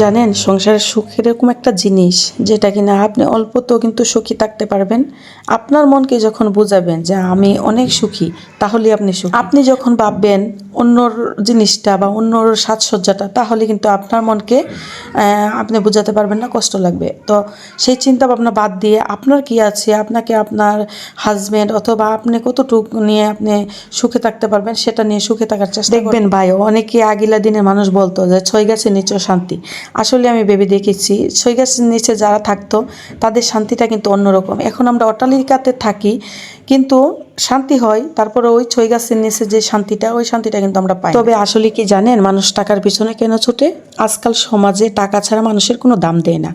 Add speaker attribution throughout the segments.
Speaker 1: জানেন সংসারের সুখ এরকম একটা জিনিস যেটা কিনা আপনি অল্পতেও কিন্তু সুখী থাকতে পারবেন। আপনার মনকে যখন বোঝাবেন যে আমি অনেক সুখী তাহলে আপনি সুখী। আপনি যখন ভাববেন অন্যর জিনিসটা বা অন্যর সাজসজ্জাটা তাহলে কিন্তু আপনার মনকে আপনি বোঝাতে পারবেন না কষ্ট লাগবে। তো সেই চিন্তা ভাবনা বাদ দিয়ে আপনার কি আছে আপনাকে আপনার হাজবেন্ড অথবা আপনি কতটুকু নিয়ে আপনি সুখে থাকতে পারবেন সেটা নিয়ে সুখে থাকার চেষ্টা দেখবেন ভাই অনেকে আগিলা দিনের মানুষ বলতো যে ছয় গাছের নিচেও শান্তি। আসলে আমি ভেবে দেখেছি ছয় গাছের নিচে যারা থাকতো তাদের শান্তিটা কিন্তু অন্যরকম। এখন আমরা অট্টালিকাতে থাকি কিন্তু শান্তি হয় তারপরে ওই ছয় গাছের নিচে যে শান্তিটা ওই শান্তিটা কিন্তু আমরা পাই তবে আসলে কি জানেন মানুষ টাকার পিছনে কেন ছোটে? আজকাল সমাজে টাকা ছাড়া মানুষের কোনো দাম দেয় না।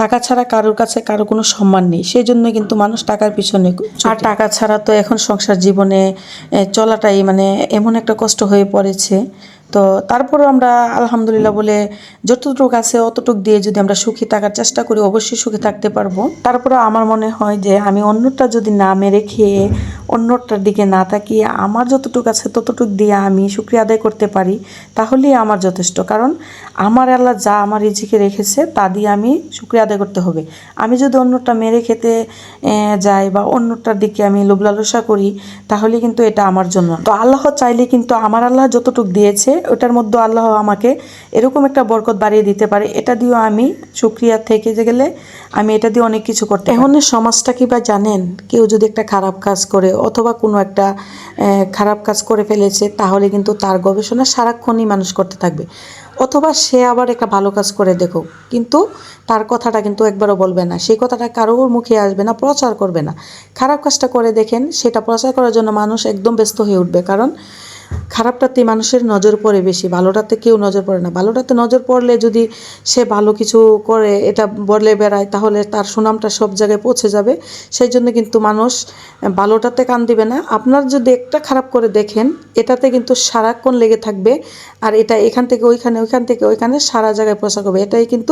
Speaker 1: টাকা ছাড়া কারোর কাছে কারও কোনো সম্মান নেই সেই জন্য কিন্তু মানুষ টাকার পিছনে আর টাকা ছাড়া তো এখন সংসার জীবনে চলাটাই মানে এমন একটা কষ্ট হয়ে পড়েছে তো তারপরও আমরা আলহামদুলিল্লাহ বলে যতটুকু আছে অতটুক দিয়ে যদি আমরা সুখী থাকার চেষ্টা করি, অবশ্যই সুখী থাকতে পারব। তারপর আমার মনে হয় যে আমি অন্যটা যদি না মেরে খেয়ে অন্যটার দিকে না তাকিয়ে আমার যতটুকু আছে ততটুকু দিয়ে আমি শুক্রিয়া আদায় করতে পারি, তাহলেই আমার যথেষ্ট। কারণ আমার আল্লাহ যা আমার রিজিকে রেখেছে, তা দিয়ে আমি শুক্রিয়া আদায় করতে হবে। আমি যদি অন্যটা মেরে খেতে যাই বা অন্যটার দিকে আমি লোভ লালসা করি, তাহলে কিন্তু এটা আমার জন্য তো আল্লাহ চাইলে কিন্তু আমার আল্লাহ যতটুকু দিয়েছে, ওটার মধ্যে আল্লাহ আমাকে এরকম একটা বরকত বাড়িয়ে দিতে পারে। এটা দিয়েও আমি শুক্রিয়া থেকে গেলে আমি এটা দিয়ে অনেক কিছু করতে এখন সমাজটা কি বা জানেন? কেউ যদি একটা খারাপ কাজ করে অথবা কোনো একটা খারাপ কাজ করে ফেলেছে, তাহলে কিন্তু তার গবেষণা সারাক্ষণই মানুষ করতে থাকবে। অথবা সে আবার একটা ভালো কাজ করে দেখো, কিন্তু তার কথাটা কিন্তু একবারও বলবে না। সেই কথাটা কারোর মুখে আসবে না, প্রচার করবে না। খারাপ কাজটা করে দেখেন, সেটা প্রচার করার জন্য মানুষ একদম ব্যস্ত হয়ে উঠবে। কারণ খারাপটাতে মানুষের নজর পড়ে বেশি, ভালোটাতে কেউ নজর পড়ে না। ভালোটাতে নজর পড়লে যদি সে ভালো কিছু করে, এটা বলে বেড়ায়, তাহলে তার সুনামটা সব জায়গায় পৌঁছে যাবে। সেই জন্য কিন্তু মানুষ ভালোটাতে কান দিবে না। আপনার যদি একটা খারাপ করে দেখেন, এটাতে কিন্তু সারাক্ষণ লেগে থাকবে, আর এটা এখান থেকে ওইখানে, ওইখান থেকে ওইখানে সারা জায়গায় প্রচার করবে। এটাই কিন্তু